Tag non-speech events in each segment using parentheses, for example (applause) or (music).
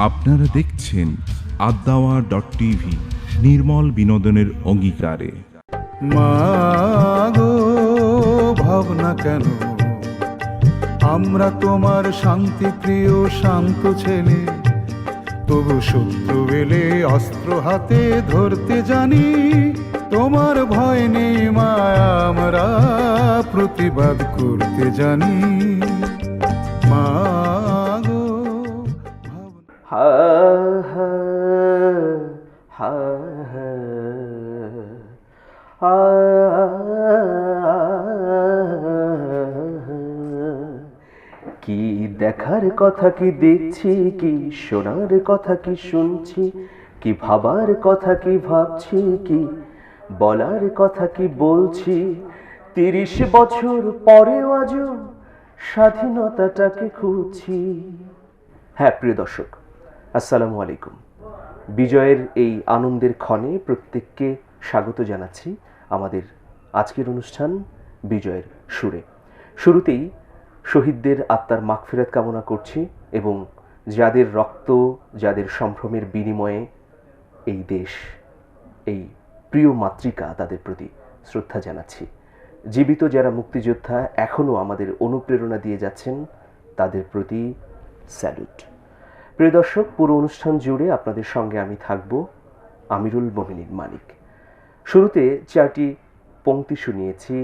আপনারা দেখছেন আদাওয়া dot TV, নির্মল বিনোদনের অঙ্গীকারে। ভাবনা কেন। আমরা তোমার শান্তি প্রিয়, শান্ত ছেলে। তবু শত্রু এলে অস্ত্র হাতে ধরতে জানি। তোমার ভয় নেই মায়া, আমরা প্রতিবাদ করতে জানি। ভাবনা হা হা হা হা কি দেখার কথা কি দেখছি, কি শোনার কথা কি শুনছি, কি ভাবার কথা কি ভাবছি, কি বলার কথা কি বলছি, তিরিশ বছর পরেও আজও স্বাধীনতাটাকে খুঁজছি। হ্যাঁ প্রিয় দর্শক আসসালামু আলাইকুম। বিজয়ের এই আনন্দের ক্ষণে প্রত্যেককে স্বাগত জানাচ্ছি আমাদের আজকের অনুষ্ঠান বিজয়ের সুরে। শুরুতেই শহীদদের আত্মার মাগফিরাত কামনা করছি এবং যাদের রক্ত, যাদের সম্ভ্রমের বিনিময়ে এই দেশ, এই প্রিয় মাতৃকা তাদের প্রতি শ্রদ্ধা জানাচ্ছি। জীবিত যারা মুক্তিযোদ্ধা এখনও আমাদের অনুপ্রেরণা দিয়ে যাচ্ছেন, তাদের প্রতি স্যালুট। প্রিয় দর্শক, পুরো অনুষ্ঠান জুড়ে আপনাদের সঙ্গে আমি থাকব আমিরুল মমিনীর মালিক শুরুতে চারটি পংক্তি শুনিয়েছি,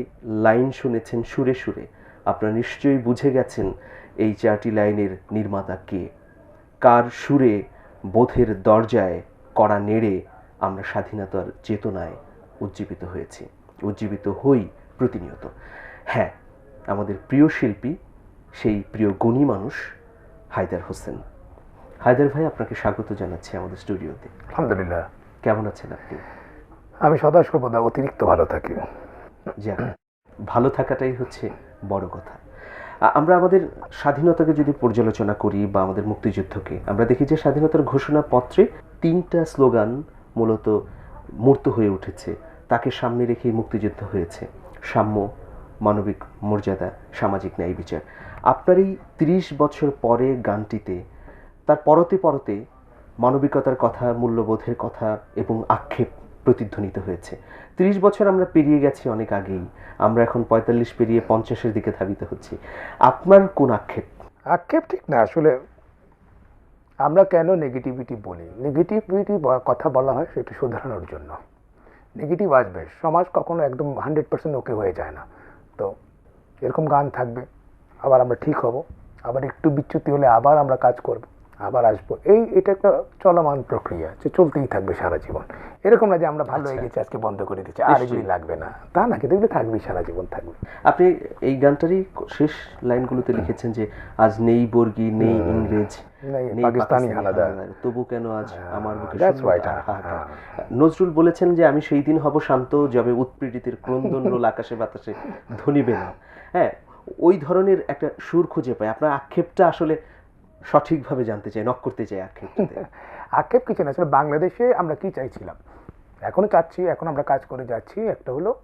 লাইন শুনেছেন সুরে সুরে। আপনারা নিশ্চয়ই বুঝে গেছেন এই চারটি লাইনের নির্মাতা কে। কার সুরে বোধের দরজায় কড়া নেড়ে আমরা স্বাধীনতার চেতনায় উজ্জীবিত হয়েছি, উজ্জীবিত হই প্রতিনিয়ত। হ্যাঁ আমাদের প্রিয় শিল্পী, সেই প্রিয় গুণী মানুষ হায়দার হোসেন। হায়দার ভাই আপনাকে স্বাগত জানাচ্ছি আমাদের স্টুডিওতে। আলহামদুলিল্লাহ। কেমন আছেন আপনি? আমি সদা সর্বদা অতিরিক্ত ভালো থাকি। যাক ভালো থাকাটাই হচ্ছে বড় কথা। আমরা আমাদের স্বাধীনতাকে যদি পর্যালোচনা করি বা আমাদের মুক্তিযুদ্ধকে আমরা দেখি যে স্বাধীনতার ঘোষণাপত্রে তিনটা স্লোগান মূলত মূর্ত হয়ে উঠেছে। তাকে সামনে রেখেই মুক্তিযুদ্ধ হয়েছে। সাম্য মানবিক মর্যাদা সামাজিক ন্যায় বিচার। আপনার এই তিরিশ বছর পরে গানটিতে তার পরতে পরতে মানবিকতার কথা, মূল্যবোধের কথা এবং আক্ষেপ প্রতিধ্বনিত হয়েছে। তিরিশ বছর আমরা পেরিয়ে গেছি অনেক আগেই। আমরা এখন পঁয়তাল্লিশ পেরিয়ে পঞ্চাশের দিকে ধাবিত হচ্ছি। আপনার কোন আক্ষেপ? আক্ষেপ ঠিক না, আসলে আমরা কেন নেগেটিভিটি বলি? নেগেটিভিটি কথা বলা হয় সেটা শোধরানোর জন্য। নেগেটিভ আসবে। সমাজ কখনো একদম হান্ড্রেড পার্সেন্ট ওকে হয়ে যায় না। তো এরকম গান থাকবে, আবার আমরা ঠিক হব, আবার একটু বিচ্যুতি হলে আবার আমরা কাজ করব। আবার আসব। এই এটা একটা চলমান প্রক্রিয়া যে চলতেই থাকবে সারা জীবন। এরকম না যে আমরা ভালো হয়ে গেছি আজকে বন্ধ করে দিচ্ছি আর এগুলি লাগবে না। তা না কিন্তু এগুলো থাকবেই সারা জীবন থাকবে। আপনি এই গানটারই শেষ লাইনগুলোতে লিখেছেন যে আজ নেই বর্গী নেই ইংরেজ পাকিস্তানি হানাদার। তবু কেন আজ আমার বুকে হ্যাঁ, নজরুল বলেছেন যে আমি সেই দিন হব শান্ত যবে উৎপীড়িতের ক্রন্দন রোল (laughs) আকাশে বাতাসে ধনিবে না হ্যাঁ ওই ধরনের একটা সুর খুঁজে পাই। আপনার আক্ষেপটা আসলে সঠিকভাবে জানতে চাই নক করতে চাই আক্ষেপটাতে। (laughs) আক্ষেপ কিছু না আসলে বাংলাদেশে আমরা কি চাইছিলাম? এখনও চাচ্ছি এখন আমরা কাজ করে যাচ্ছি একটা হলো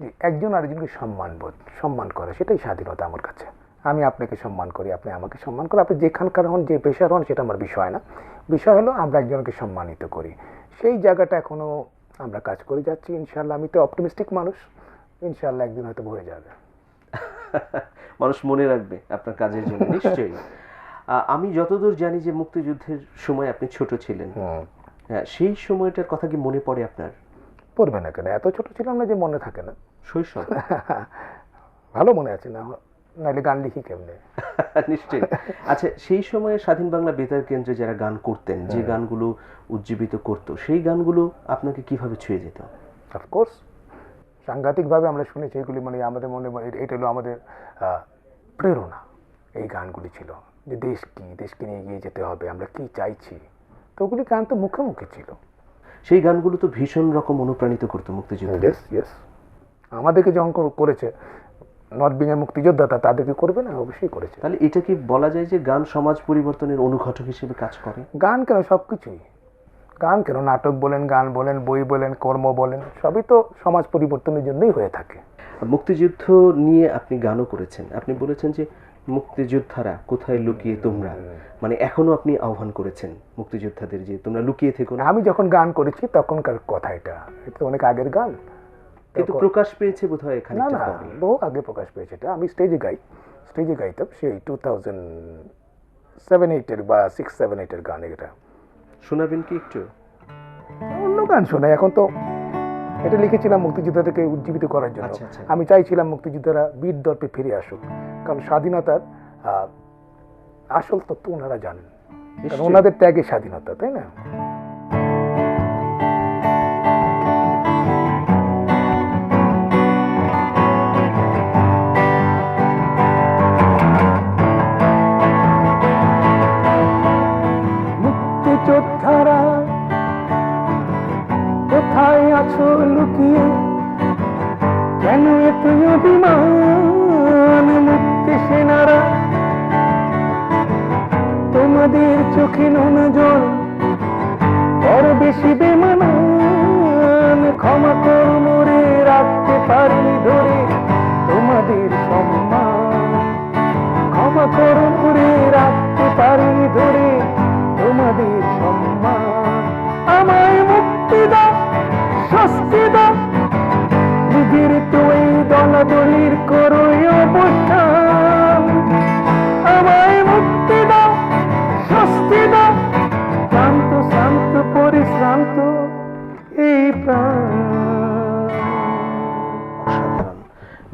যে একজন আরেকজনকে সম্মান বোধ সম্মান করা সেটাই স্বাধীনতা আমার কাছে। আমি আপনাকে সম্মান করি আপনি আমাকে সম্মান করেন আপনি যেখানকার হন যে পেশার হন সেটা আমার বিষয় না। বিষয় হলো আমরা একজনকে সম্মানিত করি। সেই জায়গাটা এখনও আমরা কাজ করে যাচ্ছি ইনশাল্লাহ আমি তো অপটিমিস্টিক মানুষ ইনশাল্লাহ একদিন হয়তো হয়ে যাবে। (laughs) মানুষ মনে রাখবে আপনার কাজের জন্য নিশ্চয়ই। (laughs) আমি যতদূর জানি যে মুক্তিযুদ্ধের সময় আপনি ছোট ছিলেন। হ্যাঁ সেই সময়টার কথা কি মনে পড়ে আপনার? পড়বে না কেন? এত ছোট ছিলাম না যে মনে থাকে না। শৈশব? (laughs) ভালো মনে আছে না? নাহলে গান লিখি কেমনে? (laughs) নিশ্চয়ই। আচ্ছা সেই সময়ে স্বাধীন বাংলা বেতার কেন্দ্রে যারা গান করতেন যে গানগুলো উজ্জীবিত করত সেই গানগুলো আপনাকে কীভাবে ছুঁয়ে যেত? অফকোর্স সাংঘাতিকভাবে আমরা শুনেছি এগুলি মানে আমাদের মনে মনে এটা হলো আমাদের প্রেরণা। এই গানগুলি ছিল। যে দেশ কি দেশকে নিয়ে এগিয়ে যেতে হবে আমরা কি চাইছি? তো ওগুলি গান তো মুখে মুখে ছিল। সেই গানগুলো তো ভীষণ রকম অনুপ্রাণিত করতো মুক্তিযুদ্ধ। ইয়েস ইয়েস আমাদেরকে যখন কর- করেছে নর্থ বেঙ্গল মুক্তিযোদ্ধাটা তাদেরকে করবে না? অবশ্যই করেছে। তাহলে এটা কি বলা যায় যে গান সমাজ পরিবর্তনের অনুঘটক হিসেবে কাজ করে? গান কেন? সব কিছুই গান কেন? নাটক বলেন গান বলেন বই বলেন কর্ম বলেন সবই তো সমাজ পরিবর্তনের জন্যই হয়ে থাকে। মুক্তিযুদ্ধ নিয়ে আপনি গানও করেছেন। আপনি বলেছেন যে মুক্তিযোদ্ধারা কোথায় লুকিয়ে তোমরা? মানে এখনও আপনি আহ্বান করেছেন মুক্তিযোদ্ধাদের যে তোমরা লুকিয়ে থেকো না। আমি যখন গান করেছি তখনকার কথা এটা। এটা তো অনেক আগের গান। কিন্তু প্রকাশ পেয়েছে বোধহয় না খানিকটা না পরে বহু আগে প্রকাশ পেয়েছে এটা। আমি স্টেজে গাই। স্টেজে গাইতাম সেই টু থাউজেন্ড সেভেন এইটের বা সিক্স সেভেন এইটের গান এটা। শোনাবেন কি একটু? অন্য গান শোনাই। এখন তো এটা লিখেছিলাম মুক্তিযোদ্ধাদেরকে উজ্জীবিত করার জন্য। আচ্ছা, আচ্ছা। আমি চাইছিলাম মুক্তিযোদ্ধারা বীর দর্পে ফিরে আসুক। কারণ স্বাধীনতার আহ, আসল তত্ত্ব ওনারা জানেন। ওনাদের ত্যাগে স্বাধীনতা তাই না? চোখে নুন জল বড় বেশি বেমানান ক্ষমা কর মরে রাখতে পারি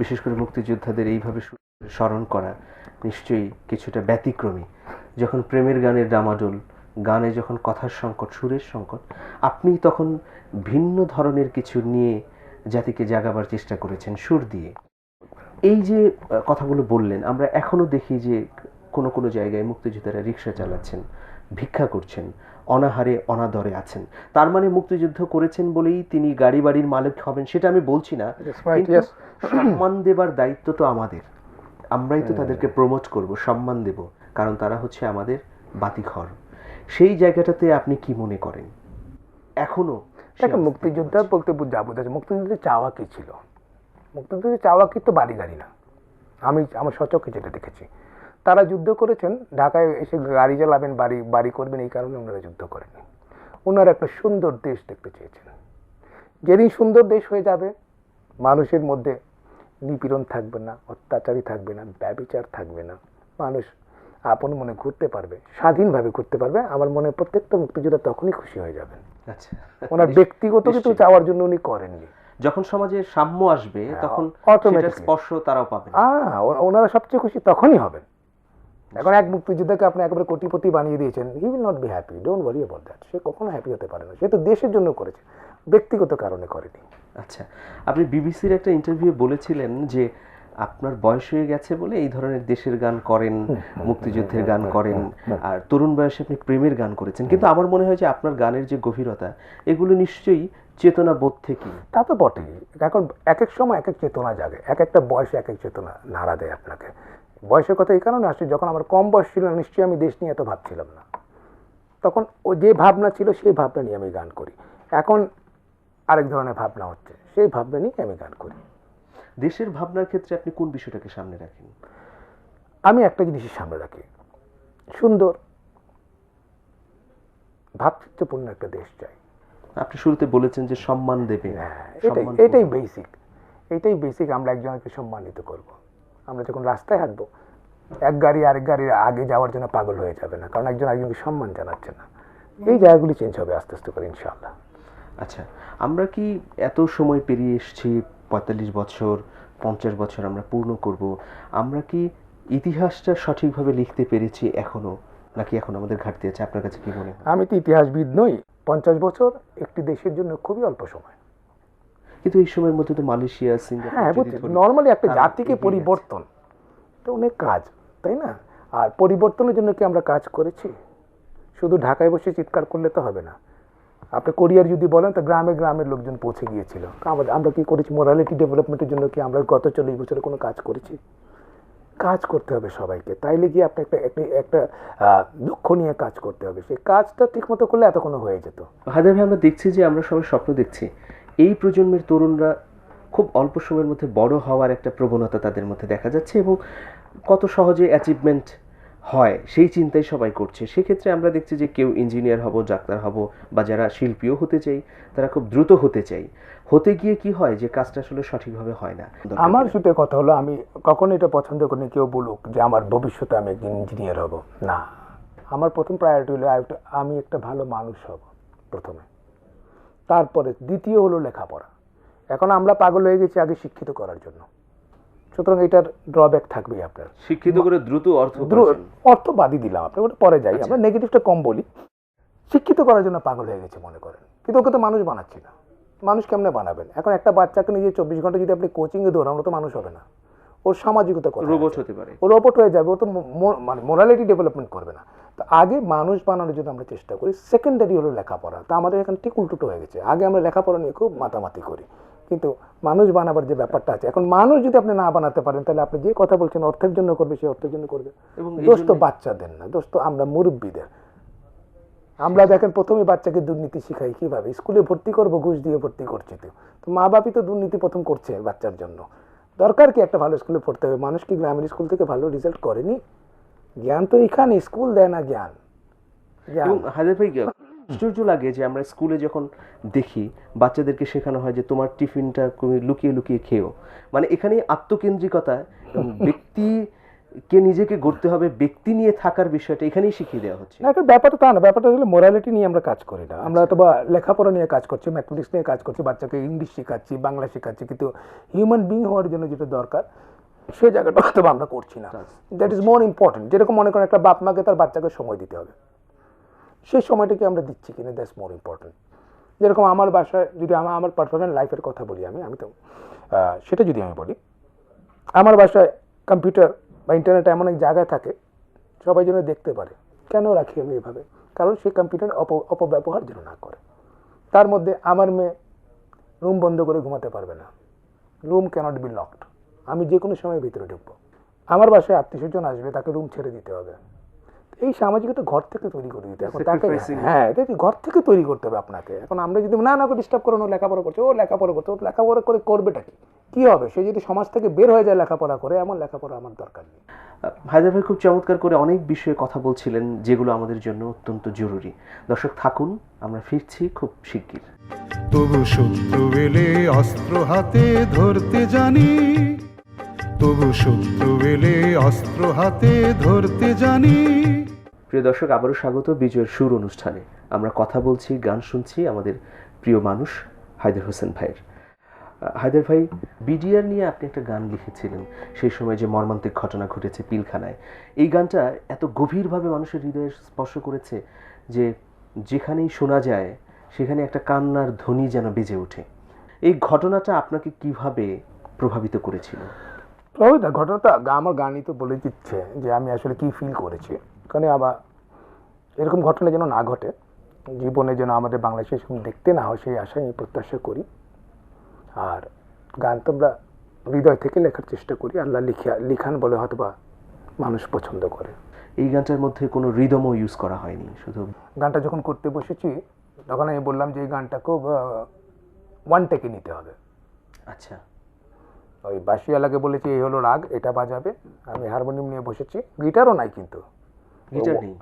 বিশেষ করে মুক্তিযোদ্ধাদের এইভাবে স্মরণ করা নিশ্চয়ই কিছুটা ব্যতিক্রমী। যখন প্রেমের গানের ডামাডোল, গানে যখন কথার সংকট, সুরের সংকট, আপনি তখন ভিন্ন ধরনের কিছু নিয়ে জাতিকে জাগাবার চেষ্টা করেছেন সুর দিয়ে। এই যে কথাগুলো বললেন, আমরা এখনও দেখি যে কোনো কোনো জায়গায় মুক্তিযোদ্ধারা রিক্সা চালাচ্ছেন, ভিক্ষা করছেন। অনাহারে অনাদরে আছেন। তার মানে মুক্তিযুদ্ধ করেছেন বলেই তিনি গাড়ি বাড়ির মালিক হবেন সেটা আমি বলছি না। কিন্তু সম্মান দেবার দায়িত্ব তো আমাদের। আমরাই তো তাদেরকে প্রমোট করব সম্মান দেব কারণ তারা হচ্ছে আমাদের বাতিঘর। সেই জায়গাটাতে আপনি কি মনে করেন? এখনও সে দেখেন মুক্তিযোদ্ধা বলতে যা বোঝাচ্ছে মুক্তিযুদ্ধের চাওয়া কি ছিল? মুক্তিযুদ্ধের চাওয়া কি তো বাড়ি গাড়ি না। আমি আমার সচক্ষে যেটা দেখেছি। তারা যুদ্ধ করেছেন ঢাকায় এসে গাড়ি চালাবেন বাড়ি বাড়ি করবেন এই কারণে ওনারা যুদ্ধ করেনি ওনারা একটা সুন্দর দেশ দেখতে চেয়েছেন। যেদিন সুন্দর দেশ হয়ে যাবে মানুষের মধ্যে নিপীড়ন থাকবে না অত্যাচারী থাকবে না ব্যবিচার থাকবে না। মানুষ আপন মনে ঘুরতে পারবে স্বাধীনভাবে ঘুরতে পারবে। আমার মনে প্রত্যেকটা মুক্তিযোদ্ধা তখনই খুশি হয়ে যাবেন। আচ্ছা। ওনার ব্যক্তিগত কিছু। চাওয়ার জন্য উনি করেননি। যখন সমাজে সাম্য আসবে তখন হ্যাঁ। সেটার স্পর্শ তারাও পাবে ওনারা সবচেয়ে খুশি তখনই হবেন। এখন এক মুক্তিযোদ্ধাকে আপনি একেবারে কোটিপতি বানিয়ে দিয়েছেন he will not be happy don't worry about that সে কখনো হ্যাপি হতে পারে না সে তো দেশের জন্য করেছে ব্যক্তিগত কারণে করেনি। আচ্ছা আপনি বিবিসির একটা ইন্টারভিউ বলেছিলেন যে আপনার বয়স হয়ে গেছে বলে এই ধরনের দেশের গান করেন (laughs) মুক্তিযুদ্ধের গান (laughs) করেন আর তরুণ বয়সে আপনি প্রেমের গান করেছেন কিন্তু আমার মনে হয় যে আপনার গানের যে গভীরতা এগুলো নিশ্চয়ই চেতনা বোধ থেকে তা তো বটেই এখন এক এক সময় এক এক চেতনা জাগে এক একটা বয়সে এক এক চেতনা নাড়া দেয় আপনাকে। বয়সের কথা এই কারণে আসছে যখন আমার কম বয়স ছিল নিশ্চয়ই আমি দেশ নিয়ে এত ভাবছিলাম না। তখন ও যে ভাবনা ছিল সেই ভাবনা নিয়ে আমি গান করি। এখন আরেক ধরনের ভাবনা হচ্ছে সেই ভাবনা নিয়ে আমি গান করি। দেশের ভাবনার ক্ষেত্রে আপনি কোন বিষয়টাকে সামনে রাখেন? আমি একটা জিনিসের সামনে রাখি। সুন্দর ভাতৃত্বপূর্ণ একটা দেশ চাই। আপনি শুরুতে বলেছেন যে সম্মান দেবে। হ্যাঁ এটাই এটাই বেসিক এটাই বেসিক আমরা একজনকে সম্মানিত করব। আমরা যখন রাস্তায় হাঁটবো এক গাড়ি আরেক গাড়ির আগে যাওয়ার জন্য পাগল হয়ে যাবে না কারণ একজন একজনকে সম্মান জানাচ্ছে না। এই জায়গাগুলি চেঞ্জ হবে আস্তে আস্তে করে ইনশাল্লাহ আচ্ছা আমরা কি এত সময় পেরিয়ে এসেছি পঁয়তাল্লিশ বছর পঞ্চাশ বছর আমরা পূর্ণ করব আমরা কি ইতিহাসটা সঠিকভাবে লিখতে পেরেছি এখনও নাকি এখন আমাদের ঘাটতি আছে? আপনার কাছে কি মনে আমি তো ইতিহাসবিদ নই পঞ্চাশ বছর একটি দেশের জন্য খুবই অল্প সময়। কিন্তু এই সময়ের মধ্যে তো মালয়েশিয়া সিঙ্গাপুর হ্যাঁ নর্মালি একটা জাতিকে পরিবর্তন তো অনেক কাজ তাই না? আর পরিবর্তনের জন্য কি আমরা কাজ করেছি? শুধু ঢাকায় বসে চিৎকার করলে তো হবে না। আপনি কোরিয়ার যদি বলেন তো গ্রামে গ্রামের লোকজন পৌঁছে গিয়েছিল। আমরা আমরা কি করেছি? মোরালিটি ডেভেলপমেন্টের জন্য কি আমরা গত চল্লিশ বছরে কোনো কাজ করেছি? কাজ করতে হবে সবাইকে। তাইলে গিয়ে আপনি একটা একটা একটা লক্ষ্য নিয়ে কাজ করতে হবে। সেই কাজটা ঠিকমতো করলে এতক্ষণ হয়ে যেত। হায়দার ভাই আমরা দেখছি যে আমরা সবাই স্বপ্ন দেখছি। এই প্রজন্মের তরুণরা খুব অল্প সময়ের মধ্যে বড় হওয়ার একটা প্রবণতা তাদের মধ্যে দেখা যাচ্ছে এবং কত সহজে অ্যাচিভমেন্ট হয় সেই চিন্তাই সবাই করছে। সেক্ষেত্রে আমরা দেখছি যে কেউ ইঞ্জিনিয়ার হব ডাক্তার হব বা যারা শিল্পীও হতে চাই তারা খুব দ্রুত হতে চাই। হতে গিয়ে কি হয় যে কাজটা আসলে সঠিকভাবে হয় না? আমার শুধু কথা হলো আমি কখনো এটা পছন্দ করি কেউ বলুক যে আমার ভবিষ্যতে আমি একজন ইঞ্জিনিয়ার হব। না। আমার প্রথম প্রায়োরিটি হলো আমি একটা ভালো মানুষ হব প্রথমে। তারপরে দ্বিতীয় হলো লেখাপড়া। এখন আমরা পাগল হয়ে গেছি আগে শিক্ষিত করার জন্য। সুতরাং এটার ড্রব্যাক থাকবেই আপনার। শিক্ষিত করে দ্রুত অর্থ অর্থ বাদই দিলাম আপনি ওটা পরে যাই। আমরা নেগেটিভটা কম বলি। শিক্ষিত করার জন্য পাগল হয়ে গেছে মনে করেন। কিন্তু ওকে তো মানুষ বানাচ্ছি না। মানুষ কেমনে বানাবেন? এখন একটা বাচ্চাকে নিজে চব্বিশ ঘণ্টা যদি আপনি কোচিংয়ে দৌড়ান ও তো মানুষ হবে না। ওর সামাজিকতা কথা রোবট হতে পারে। ও রোবট হয়ে যাবে ও তো মানে মোরালিটি ডেভেলপমেন্ট করবে না। তো আগে মানুষ বানানোর জন্য আমরা চেষ্টা করি। সেকেন্ডারি হলো লেখাপড়া। তা আমাদের এখানে ঠিক উল্টোটো হয়ে গেছে। আগে আমরা লেখাপড়া নিয়ে খুব মাতামাতি করি। কিন্তু মানুষ বানাবার যে ব্যাপারটা আছে এখন মানুষ যদি আপনি না বানাতে পারেন তাহলে আপনি যে কথা বলছেন অর্থের জন্য করবে সে অর্থের জন্য করবে। দোষ তো বাচ্চাদের না। দোষ তো আমরা মুরব্বীদের। আমরা দেখেন প্রথমে বাচ্চাকে দুর্নীতি শিখাই কীভাবে? স্কুলে ভর্তি করব ঘুষ দিয়ে ভর্তি করছি তো তো মা বাপই তো দুর্নীতি প্রথম করছে বাচ্চার জন্য। দরকার কি একটা ভালো স্কুলে পড়তে হবে? মানুষ কি গ্রামের স্কুল থেকে ভালো রেজাল্ট করেনি? জ্ঞান তো এখানে স্কুল দেয় না জ্ঞান। এবং হায়দার ভাই আশ্চর্য লাগে যে আমরা স্কুলে যখন দেখি বাচ্চাদেরকে শেখানো হয় যে তোমার টিফিনটা লুকিয়ে লুকিয়ে খেও মানে এখানে আত্মকেন্দ্রিকতা এবং (laughs) ব্যক্তিকে নিজেকে গড়তে হবে ব্যক্তি নিয়ে থাকার বিষয়টা এখানেই শিখিয়ে দেওয়া হচ্ছে। না ব্যাপারটা তা না ব্যাপারটা হলো মোরালিটি নিয়ে আমরা কাজ করি না। আমরা অথবা লেখাপড়া নিয়ে কাজ করছি ম্যাথমেটিক্স নিয়ে কাজ করছি বাচ্চাকে ইংলিশ শেখাচ্ছি বাংলা শেখাচ্ছি কিন্তু হিউম্যান বিং হওয়ার জন্য যেটা দরকার সেই জায়গাটা হয়তো আমরা করছি না। দ্যাট ইজ মোর ইম্পর্টেন্ট যেরকম মনে করেন একটা বাপ মাকে তার বাচ্চাকে সময় দিতে হবে। সেই সময়টাকে আমরা দিচ্ছি কিনা দ্যাটস মোর ইম্পর্টেন্ট যেরকম আমার বাসায় যদি আমার আমার পার্সোনাল লাইফের কথা বলি আমি আমি তো সেটা যদি আমি বলি আমার বাসায় কম্পিউটার বা ইন্টারনেট এমন এক জায়গায় থাকে সবাই যেন দেখতে পারে। কেন রাখি আমি এভাবে? কারণ সেই কম্পিউটার অপ অপব্যবহার যেন না করে। তার মধ্যে আমার মেয়ে রুম বন্ধ করে ঘুমাতে পারবে না। রুম ক্যানট বি লকড আমি যে কোনো সময় ভিতরে ঢুকবো। আমার বাসায় আত্মীয় স্বজন আসবে তাকে রুম ছেড়ে দিতে হবে। এই সামাজিকতা ঘর থেকে তৈরি করে দিতে হবে। এখন তাকে হ্যাঁ এটা কি ঘর থেকে তৈরি করতে হবে আপনাকে? এখন আমরা যদি না না করে ডিস্টার্ব করো না লেখাপড়া করছে ও লেখাপড়া করছে ও লেখাপড়া করে করবেটা কি? কি হবে? সে যদি সমাজ থেকে বের হয়ে যায় লেখাপড়া করে এমন লেখাপড়া আমার দরকার নেই। হায়দার ভাই খুব চমৎকার করে অনেক বিষয়ে কথা বলছিলেন যেগুলো আমাদের জন্য অত্যন্ত জরুরি। দর্শক থাকুন আমরা ফিরছি খুব শিগগির। তবু শত্রু এলে অস্ত্র হাতে ধরতে জানি। তবু শত্রু এলে অস্ত্র হাতে ধরতে জানি। প্রিয় দর্শক, আবারও স্বাগত বিজয়ের সুর অনুষ্ঠানে। আমরা কথা বলছি, গান শুনছি আমাদের প্রিয় মানুষ হায়দার হোসেন ভাইয়ের। হায়দার ভাই, বিডিআর নিয়ে আপনি একটা গান লিখেছিলেন। সেই সময় যে মর্মান্তিক ঘটনা ঘটেছে পিলখানায়। এই গানটা এত গভীরভাবে মানুষের হৃদয়ে স্পর্শ করেছে যে যেখানেই শোনা যায়, সেখানে একটা কান্নার ধ্বনি যেন বেজে ওঠে। এই ঘটনাটা আপনাকে কীভাবে প্রভাবিত করেছিল? ওই না ঘটনাটা আমার গানই তো বলে দিচ্ছে যে আমি আসলে কি ফিল করেছি। কারণ আবার এরকম ঘটনা যেন না ঘটে জীবনে যেন আমাদের বাংলাদেশে এরকম দেখতে না হয় সেই আশাই আমি প্রত্যাশা করি। আর গান তো আমরা হৃদয় থেকে লেখার চেষ্টা করি আল্লাহ লিখা লিখান বলে হয়তো বা মানুষ পছন্দ করে। এই গানটার মধ্যে কোনো রিদমও ইউজ করা হয়নি শুধু গানটা যখন করতে বসেছি তখন আমি বললাম যে এই গানটা খুব ওয়ান টেকে নিতে হবে। আচ্ছা। ওই বাসিওয়ালাকে বলেছি এই হলো রাগ এটা বাজাবে। আমি হারমোনিয়াম নিয়ে বসেছি। গিটারও নাই কিন্তু।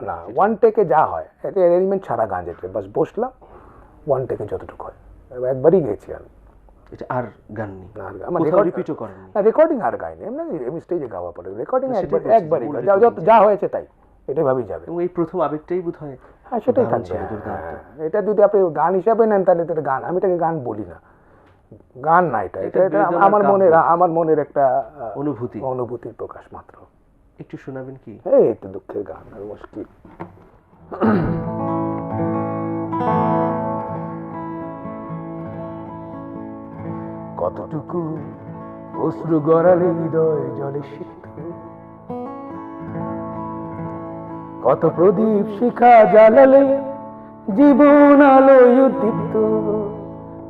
না ওয়ান টেকে যা হয় এটা অ্যারেঞ্জমেন্ট ছাড়া গান যেটা বাস বসলাম ওয়ান টেকে যতটুকু হয়। একবারই গেছি আমি এটা আর গান নেই। আমার না রেকর্ডিং আর গাইনি এমনি আমি স্টেজে গাওয়া পড়ে। রেকর্ডিং একবারই যা- হয়েছে তাই। এটাই ভাবেই যাবে। এই প্রথম আবেগটাই বোধ হয় হ্যাঁ সেটাই হ্যাঁ। এটা যদি আপনি গান হিসাবে নেন তাহলে এটা গান আমি এটাকে গান বলি না। গান না এটা এটা আমার মনের আমার মনের একটা অনুভূতি। অনুভূতির প্রকাশ মাত্র। একটু শোনাবেন কি? এই তো দুঃখের গান আর মুশকিল কতটুকু অশ্রু গড়ালে হৃদয় জলে সিদ্ধ কত প্রদীপ শিখা জ্বালালে জীবন আলোয় উদ্দীপ্ত?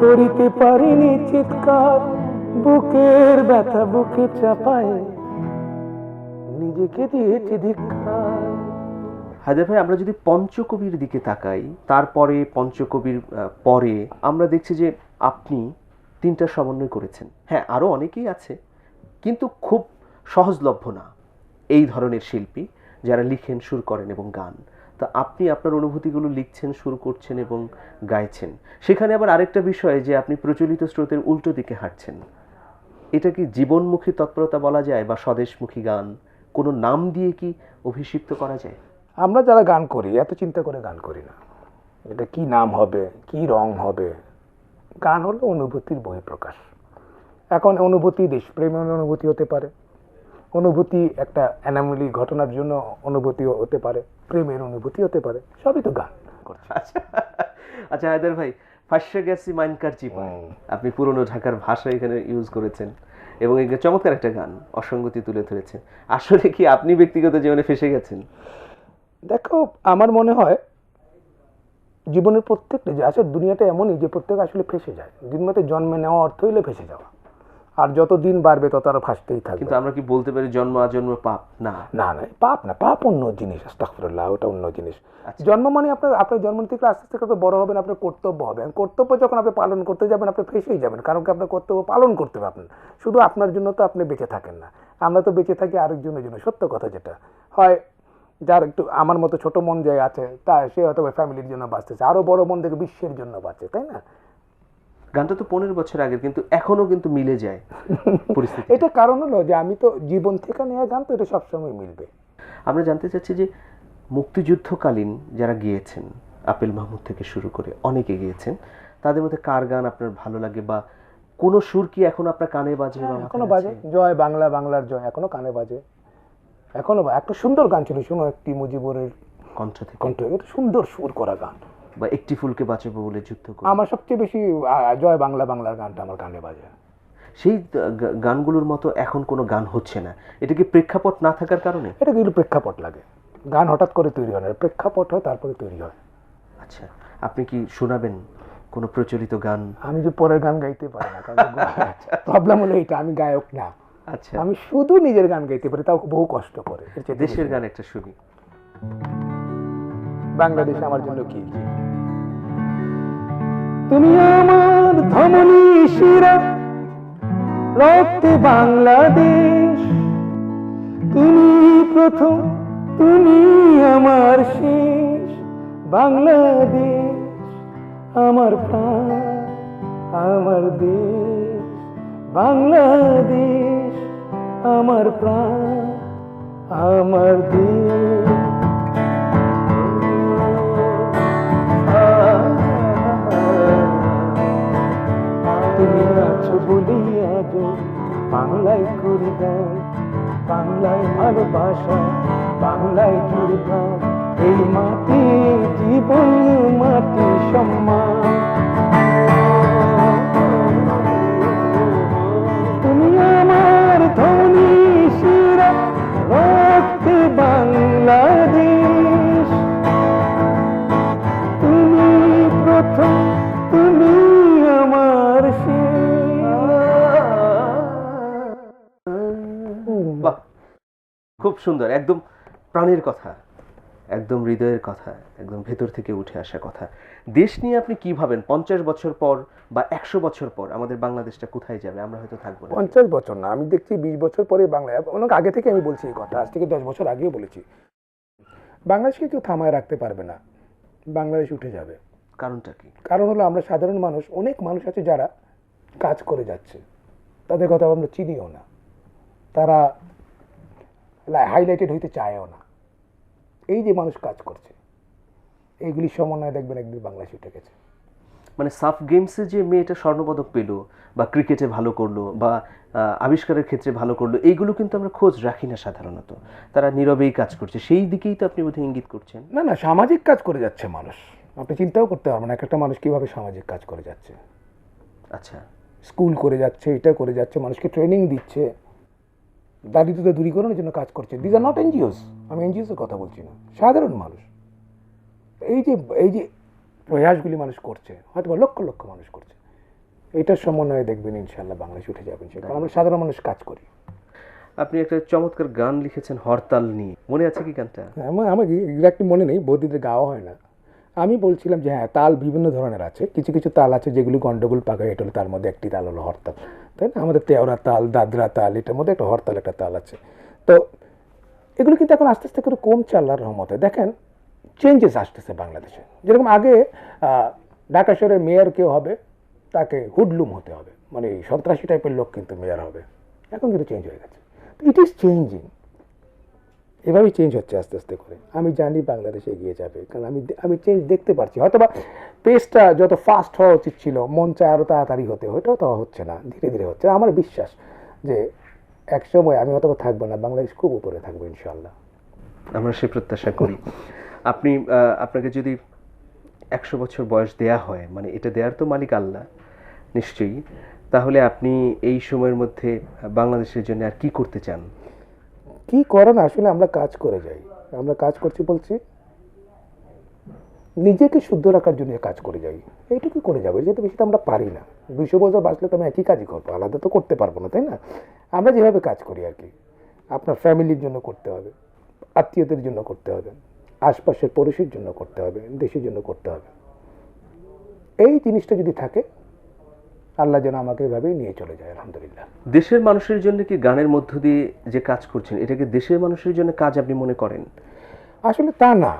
করিতে পারিনি চিৎকার, বুকের ব্যথা বুকে চাপায়। নিজেকে দিয়েছি ধিক্কার। হায়দার ভাই, আমরা যদি পঞ্চকবির দিকে তাকাই, তারপরে পঞ্চকবির পরে আমরা দেখছি যে আপনি তিনটা সমন্বয় করেছেন। হ্যাঁ আরও অনেকেই আছে, কিন্তু খুব সহজলভ্য না এই ধরনের শিল্পী যারা লিখেন, সুর করেন এবং গান। তা আপনি আপনার অনুভূতিগুলো লিখছেন, শুরু করছেন এবং গাইছেন। সেখানে আবার আরেকটা বিষয় যে আপনি প্রচলিত স্রোতের উল্টো দিকে হাঁটছেন। এটা কি জীবনমুখী তৎপরতা বলা যায় বা স্বদেশমুখী গান? কোনো নাম দিয়ে কি অভিষিক্ত করা যায়? আমরা যারা গান করি, এত চিন্তা করে গান করি না। এটা কি নাম হবে, কি রং হবে? গান হলো অনুভূতির বহিঃপ্রকাশ। এখন অনুভূতি দেশপ্রেমের অনুভূতি হতে পারে। অনুভূতি একটা অ্যানামলি ঘটনার জন্য অনুভূতি হতে পারে প্রেমের অনুভূতি হতে পারে সবই তো গান। করছে আচ্ছা আচ্ছা হায়দার ভাই ফাঁসে গেছি মাইনকার চিপা আপনি পুরনো ঢাকার ভাষা এখানে ইউজ করেছেন এবং এই চমৎকার একটা গান অসঙ্গতি তুলে ধরেছেন। আসলে কি আপনি ব্যক্তিগত জীবনে ফেসে গেছেন? দেখো আমার মনে হয় জীবনের প্রত্যেকটা যে আসলে দুনিয়াটা এমনই যে প্রত্যেক আসলে ফেসে যায়। দুনিয়াতে জন্মে নেওয়া অর্থ হইলে ফেসে যাওয়া। আর যত দিন বাড়বে তত আরও ফাঁসতেই থাকবে। কিন্তু আমরা কি বলতে পারি জন্ম আজন্ম পাপ? না। না না পাপ না পাপ অন্য জিনিস আস্তাগফিরুল্লাহ ওটা অন্য জিনিস। জন্ম মানে আপনার আপনার জন্ম থেকে আস্তে আস্তে কত বড় হবেন আপনার কর্তব্য হবে। কর্তব্য যখন আপনি পালন করতে যাবেন আপনি ফেসেই যাবেন কারণ কি আপনার কর্তব্য পালন করতে হবে আপনার শুধু আপনার জন্য তো আপনি বেঁচে থাকেন না। আমরা তো বেঁচে থাকি আরেকজনের জন্য সত্য কথা যেটা। হয় যার একটু আমার মতো ছোট মন যে আছে তা সে হয়তো ফ্যামিলির জন্য বাঁচতেছে আরও বড় মন থেকে বিশ্বের জন্য বাঁচে তাই না? গানটা তো পনেরো বছর আগের কিন্তু এখনও কিন্তু মিলে যায় (laughs) পরিস্থিতি এটা কারণ হলো যে আমি তো জীবন থেকে নেওয়া গান তো এটা সবসময় মিলবে। আমরা জানতে চাচ্ছি যে মুক্তিযুদ্ধকালীন যারা গিয়েছেন আপেল মাহমুদ থেকে শুরু করে অনেকে গিয়েছেন তাদের মধ্যে কার গান আপনার ভালো লাগে বা কোন সুর কি এখন আপনার কানে বাজে মাথায় এখনও বাজে। জয় বাংলা বাংলার জয় এখনও কানে বাজে। এখনও বা- একটা সুন্দর গান ছিল শুনো একটি মুজিবুরের কণ্ঠ থেকে। কণ্ঠ সুন্দর সুর করা গান। বা একটি ফুলকে বাঁচাবো বলে যুদ্ধ করে। আমার সবচেয়ে বেশি জয় বাংলা বাংলার গানটা আমার কানে বাজে। সেই গানগুলোর মতো এখন কোনো গান হচ্ছে না। এটা কি প্রেক্ষাপট না থাকার কারণে? এটা কিন্তু প্রেক্ষাপট লাগে। গান হঠাৎ করে তৈরি হয় না প্রেক্ষাপট হয় তারপরে তৈরি হয়। আচ্ছা আপনি কি শোনাবেন কোনো প্রচলিত গান? আমি যে পরের গান গাইতে পারি না কারণ (laughs) প্রবলেম হলো এটা আমি গায়ক না। আচ্ছা। আমি শুধু নিজের গান গাইতে পারি তাও বহু কষ্ট করে। দেশের গান একটা শুনি। বাংলাদেশ আমার জন্য কি? তুমি আমার ধমনী শিরা, রক্তে বাংলাদেশ। তুমি প্রথম, তুমি আমার শেষ, বাংলাদেশ আমার প্রাণ, আমার দেশ। বাংলাদেশ আমার প্রাণ, আমার দেশ। বাংলায় করে দেয় বাংলায় ভালোবাসা বাংলায় জুড়ে এই মাটি জীবন মাটি সম্মান। খুব সুন্দর একদম প্রাণের কথা একদম হৃদয়ের কথা একদম ভেতর থেকে উঠে আসা কথা। দেশ নিয়ে আপনি কি ভাবেন? পঞ্চাশ বছর পর বা একশো বছর পর আমাদের বাংলাদেশটা কোথায় যাবে? আমরা হয়তো থাকব পঞ্চাশ বছর না আমি দেখছি বিশ বছর পরে বাংলায় অনেক আগে থেকে আমি বলছি এই কথা আজ থেকে দশ বছর আগেও বলেছি। বাংলাদেশকে কেউ থামায় রাখতে পারবে না বাংলাদেশ উঠে যাবে। কারণটা কি? কারণ হলো আমরা সাধারণ মানুষ অনেক মানুষ আছে যারা কাজ করে যাচ্ছে তাদের কথা আমরা চিনিও না। তারা হাইলাইটেড হইতে চায়ও না। এই যে মানুষ কাজ করছে এইগুলি সমন্বয়ে দেখবেন একদিন বাংলাদেশ উঠে গেছে। মানে সাফ গেমসে যে মেয়েটা স্বর্ণপদক পেল বা ক্রিকেটে ভালো করল বা আবিষ্কারের ক্ষেত্রে ভালো করল এইগুলো কিন্তু আমরা খোঁজ রাখি না সাধারণত। তারা নীরবেই কাজ করছে। সেই দিকেই তো আপনি বোধহয় ইঙ্গিত করছেন। না না সামাজিক কাজ করে যাচ্ছে মানুষ। আপনি চিন্তাও করতে পারবেন না এক একটা মানুষ কীভাবে সামাজিক কাজ করে যাচ্ছে। আচ্ছা। স্কুল করে যাচ্ছে এটা করে যাচ্ছে মানুষকে ট্রেনিং দিচ্ছে। দারিদ্রতা দূরীকরণের জন্য কাজ করছে। দিজ আর নট এনজিওস আমি এনজিওসের কথা বলছি না। সাধারণ মানুষ। এই যে এই যে প্রয়াসগুলি মানুষ করছে হয়তো বা লক্ষ লক্ষ মানুষ করছে এটার সমন্বয়ে দেখবেন ইনশাল্লাহ বাংলাদেশ উঠে যাবেন কারণ আমরা সাধারণ মানুষ কাজ করি। আপনি একটা চমৎকার গান লিখেছেন হরতাল নিয়ে। মনে আছে কি গানটা? আমার আমার এক্স্যাক্টলি মনে নেই বৌদিদের গাওয়া হয় না। আমি বলছিলাম যে হ্যাঁ তাল বিভিন্ন ধরনের আছে। কিছু কিছু তাল আছে যেগুলি গন্ডগোল পাকা এটা হলো তার মধ্যে একটি তাল হলো হরতাল। তাই না? আমাদের তেওরা তাল, দাদরা তাল, এটার মধ্যে একটা হরতাল, একটা তাল আছে। তো এগুলো কিন্তু এখন আস্তে আস্তে করে কমছে আল্লাহর রহমতে। দেখেন চেঞ্জেস আসতেছে বাংলাদেশে। যেরকম আগে ঢাকা শহরের মেয়র কেউ হবে, তাকে হুডলুম হতে হবে। মানে সন্ত্রাসী টাইপের লোক কিন্তু মেয়র হবে। এখন কিন্তু চেঞ্জ হয়ে গেছে। ইট ইজ চেঞ্জিং এভাবেই চেঞ্জ হচ্ছে আস্তে আস্তে করে। আমি জানি বাংলাদেশ এগিয়ে যাবে, কারণ আমি আমি চেঞ্জ দেখতে পারছি। হয়তোবা পেসটা যত ফাস্ট হওয়া উচিত ছিল, মন চায় আরও তাড়াতাড়ি হতে, ওইটাও তো হচ্ছে না, ধীরে ধীরে হচ্ছে। আমার বিশ্বাস যে এক সময় আমি হয়তো থাকব না, বাংলাদেশ খুব উপরে থাকব ইনশাল্লাহ আমরা সে প্রত্যাশা করি। আপনি আপনাকে যদি একশো বছর বয়স দেয়া হয় মানে এটা দেওয়ার তো মালিক আল্লাহ, নিশ্চয়ই, তাহলে আপনি এই সময়ের মধ্যে বাংলাদেশের জন্য আর কি করতে চান? কি করে না, আসলে আমরা কাজ করে যাই। আমরা কাজ করছি বলছি, নিজেকে শুদ্ধ রাখার জন্য কাজ করে যাই। এইটুকু করে যাব যেহেতু বেশি তো আমরা পারি না। দুইশো বছর বাঁচলে তো আমি একই কাজই করব, আলাদা তো করতে পারব না, তাই না? আমরা যেভাবে কাজ করি আর কি, আপনার ফ্যামিলির জন্য করতে হবে, আত্মীয়দের জন্য করতে হবে, আশপাশের পড়োশির জন্য করতে হবে, দেশের জন্য করতে হবে। এই জিনিসটা যদি থাকে আল্লাহ যেন আমাকে এভাবেই নিয়ে চলে যায় আলহামদুলিল্লাহ। দেশের মানুষের জন্য কি গানের মধ্য দিয়ে যে কাজ করছেন এটাকে দেশের মানুষের জন্য কাজ আপনি মনে করেন? আসলে তা না।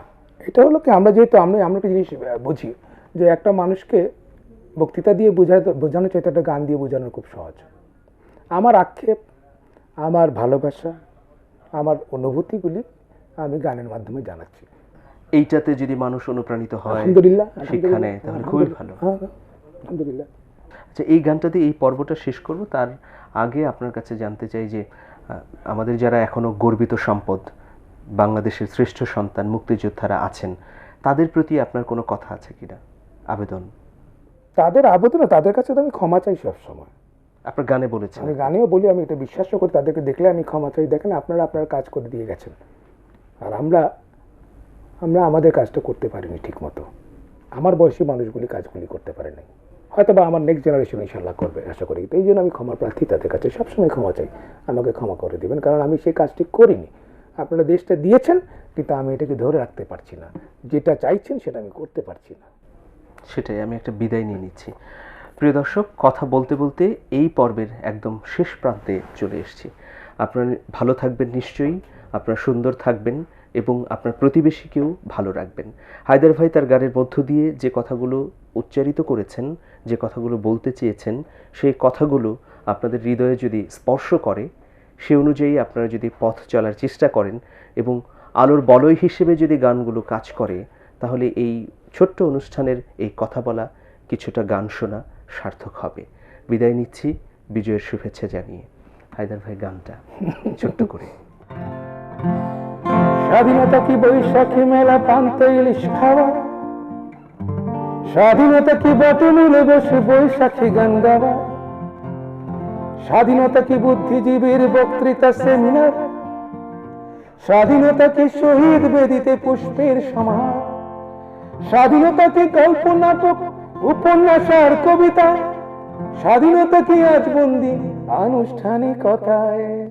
এটা হলো কি আমরা যেহেতু আমরা আমরা একটা জিনিস বুঝি যে একটা মানুষকে বক্তৃতা দিয়ে বোঝাতে বোঝানো চাইতে একটা গান দিয়ে বোঝানো খুব সহজ। আমার আক্ষেপ আমার ভালোবাসা আমার অনুভূতিগুলি আমি গানের মাধ্যমে জানাচ্ছি। এইটাতে যদি মানুষ অনুপ্রাণিত হয় আলহামদুলিল্লাহ শিক্ষা নেয় তাহলে খুবই ভালো। হ্যাঁ, হ্যাঁ, আলহামদুলিল্লাহ। আচ্ছা এই গানটাতে এই পর্বটা শেষ করব। তার আগে আপনার কাছে জানতে চাই যে আমাদের যারা এখনও গর্বিত সম্পদ বাংলাদেশের শ্রেষ্ঠ সন্তান মুক্তিযোদ্ধারা আছেন তাদের প্রতি আপনার কোনো কথা আছে কিনা? আবেদন। তাদের আবেদন তাদের কাছে তো আমি ক্ষমা চাই সবসময়। আপনার গানে বলেছেন। আমি গানেও বলি আমি এটা বিশ্বাসও করি তাদেরকে দেখলে আমি ক্ষমা চাই। দেখেন আপনারা আপনার কাজ করে দিয়ে গেছেন। আর আমরা আমরা আমাদের কাজটা করতে পারিনি ঠিক মতো আমার বয়সী মানুষগুলি কাজগুলি করতে পারে নাই হয়তো বা আমার নেক্সট জেনারেশন ইনশাল্লাহ করবে, আশা করি। এই জন্য আমি ক্ষমা প্রার্থী তাদের কাছে সবসময় ক্ষমা চাই। আমাকে ক্ষমা করে দেবেন, কারণ আমি সেই কাজটি করিনি। আপনারা দেশটা দিয়েছেন, কিন্তু আমি এটাকে ধরে রাখতে পারছি না। যেটা চাইছেন সেটা আমি করতে পারছি না। সেটাই, আমি একটা বিদায় নিয়ে নিচ্ছি। প্রিয় দর্শক, কথা বলতে বলতে এই পর্বের একদম শেষ প্রান্তে চলে এসেছি। আপনারা ভালো থাকবেন নিশ্চয়ই, আপনারা সুন্দর থাকবেন এবং আপনার প্রতিবেশীকেও ভালো রাখবেন। হায়দার ভাই তার গানের মধ্য দিয়ে যে কথাগুলো উচ্চারিত করেছেন যে কথাগুলো বলতে চেয়েছেন, সেই কথাগুলো আপনাদের হৃদয়ে যদি স্পর্শ করে, সে অনুযায়ী আপনারা যদি পথ চলার চেষ্টা করেন এবং আলোর বলয় হিসেবে যদি গানগুলো কাজ করে, তাহলে এই ছোট্ট অনুষ্ঠানের এই কথা বলা কিছুটা গান শোনা সার্থক হবে। বিদায় নিচ্ছি, বিজয়ের শুভেচ্ছা জানিয়ে। হায়দার ভাই, গানটা ছোট্ট করে। স্বাধীনতা কি বৈশাখী মেলা পান্তে ইলিশ খাওয়া? স্বাধীনতা কি বটমূলে বসে বৈশাখী গান গাওয়া স্বাধীনতা কি বুদ্ধিজীবীর বক্তৃতা সেমিনার? স্বাধীনতা কি শহীদ বেদিতে পুষ্পের সমাহার? স্বাধীনতা কি গল্প, নাটক, উপন্যাস আর কবিতা? স্বাধীনতা কি আজ বন্দি আনুষ্ঠানিকতায়?